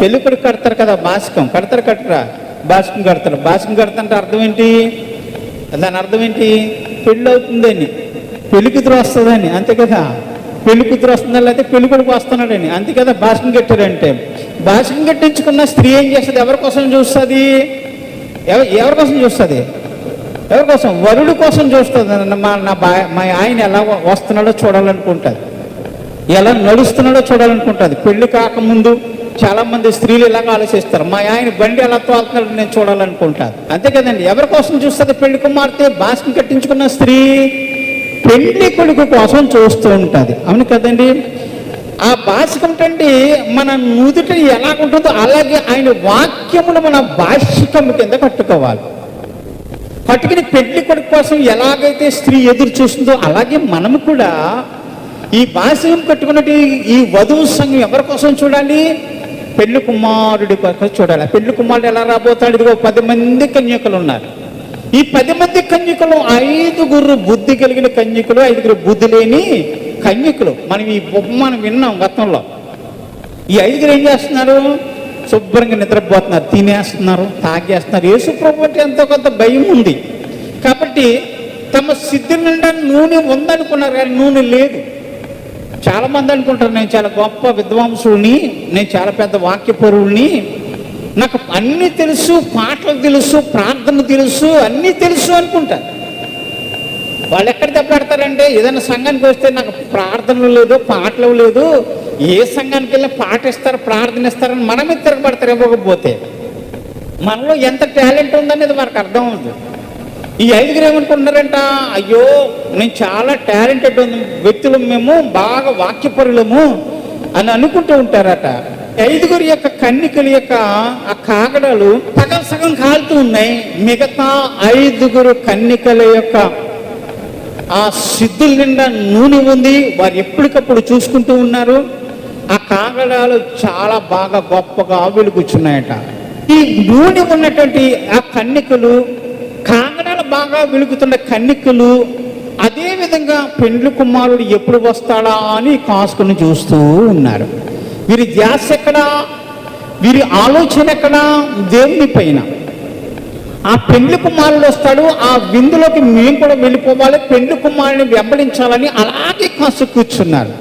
పెళ్ళికొడుకు కడతారు కదా బాస్కం. కడతారు కట్టరా. బాసికం కడతారు. బాసికం కడతారంటే అర్థం ఏంటి? దాని అర్థం ఏంటి? పెళ్ళి అవుతుందని. పెళ్ళి కూతురు వస్తుందని. అంతే కదా? పెళ్ళి కూతురు వస్తుందా లేకపోతే పెళ్ళి కొడుకు వస్తున్నాడని. అంతే కదా? భాషం కట్టారంటే. భాషం కట్టించుకున్న స్త్రీ ఏం చేస్తుంది? ఎవరి కోసం చూస్తుంది? ఎవ- ఎవరి కోసం చూస్తుంది? ఎవరి కోసం? వరుడు కోసం చూస్తుంది. మా నా బా మా ఆయన ఎలా వస్తున్నాడో చూడాలనుకుంటుంది. ఎలా నడుస్తున్నాడో చూడాలనుకుంటుంది. పెళ్ళి కాకముందు చాలా మంది స్త్రీలు ఇలాగ ఆలోచిస్తారు. మా ఆయన బండి ఎలా తోలుతున్నాడు నేను చూడాలనుకుంటాను అంతే కదండి. ఎవరి కోసం చూస్తుంది పెళ్ళి కుమార్తె? భాషను కట్టించుకున్న స్త్రీ పెళ్ళి కొడుకు కోసం చూస్తూ ఉంటుంది. అవును కదండి? ఆ భాషకంటే మన నుదుట ఎలా ఉంటుందో అలాగే ఆయన వాక్యమును మన భాషికము కింద కట్టుకోవాలి. పట్టుకుని పెళ్ళి కొడుకు కోసం ఎలాగైతే స్త్రీ ఎదురు చూస్తుందో అలాగే మనము కూడా ఈ భాషం కట్టుకున్నట్టు ఈ వధువు సంఘం ఎవరి కోసం చూడాలి? పెళ్ళి కుమారుడి కొరకు చూడాలి. పెళ్ళి కుమారుడు ఎలా రాబోతాడు? ఇదిగో పది మంది కన్యకులు ఉన్నారు. ఈ పది మంది కన్యకులు ఐదుగురు బుద్ధి కలిగిన కన్యకులు ఐదుగురు బుద్ధి లేని కన్యకులు. మనం ఈ మనం విన్నాం గతంలో. ఈ ఐదుగురు ఏం చేస్తున్నారు? శుభ్రంగా నిద్రపోతున్నారు తినేస్తున్నారు తాగేస్తున్నారు. యేసు అంటే ఎంతో కొంత భయం ఉంది. కాబట్టి తమ సిద్ధి నిండా నూనె ఉందనుకున్నారు కానీ నూనె లేదు. చాలా మంది అనుకుంటారు నేను చాలా గొప్ప విద్వాంసుడిని నేను చాలా పెద్ద వాక్యపరువుని నాకు అన్నీ తెలుసు పాటలు తెలుసు ప్రార్థన తెలుసు అన్నీ తెలుసు అనుకుంటారు. వాళ్ళు ఎక్కడ దెబ్బలాడతారంటే ఏదైనా సంఘానికి వస్తే నాకు ప్రార్థనలు లేదు పాటలు లేదు. ఏ సంఘానికి వెళ్ళి పాట ఇస్తారు ప్రార్థన ఇస్తారని మనమే తిరగబడతారు ఇవ్వకపోతే. మనలో ఎంత టాలెంట్ ఉందనేది మనకు అర్థం అవుతుంది ఈ ఐదుగురు ఏమనుకుంటున్నారంట అయ్యో నేను చాలా టాలెంటెడ్ ఉంది వ్యక్తులు మేము బాగా వాక్యపరులము అని అనుకుంటూ ఉంటారట. ఐదుగురు యొక్క కన్నికల యొక్క ఆ కాగడాలు సగం సగం కాలుతూ ఉన్నాయి. మిగతా ఐదుగురు కన్నికల యొక్క ఆ సిద్ధుల నిండా నూనె ఉంది. వారు ఎప్పటికప్పుడు చూసుకుంటూ ఉన్నారు. ఆ కాగడాలు చాలా బాగా గొప్పగా వెలుగుచున్నాయట. ఈ నూనె ఉన్నటువంటి ఆ కన్నికలు కాగడాలు బాగా వెలుగుతున్న కన్నికలు అదేవిధంగా పెండ్లు కుమారుడు ఎప్పుడు వస్తాడా అని కాసుకుని చూస్తూ ఉన్నారు. వీరి ధ్యాస ఎక్కడా? వీరి ఆలోచన ఎక్కడా? దేవుని పైన. ఆ పెండ్లి కుమారుడు వస్తాడు ఆ విందులోకి మేము కూడా వెళ్ళిపోవాలి పెండ్లి కుమారుని వెంబడించాలని అలాగే కాసు కూర్చున్నారు.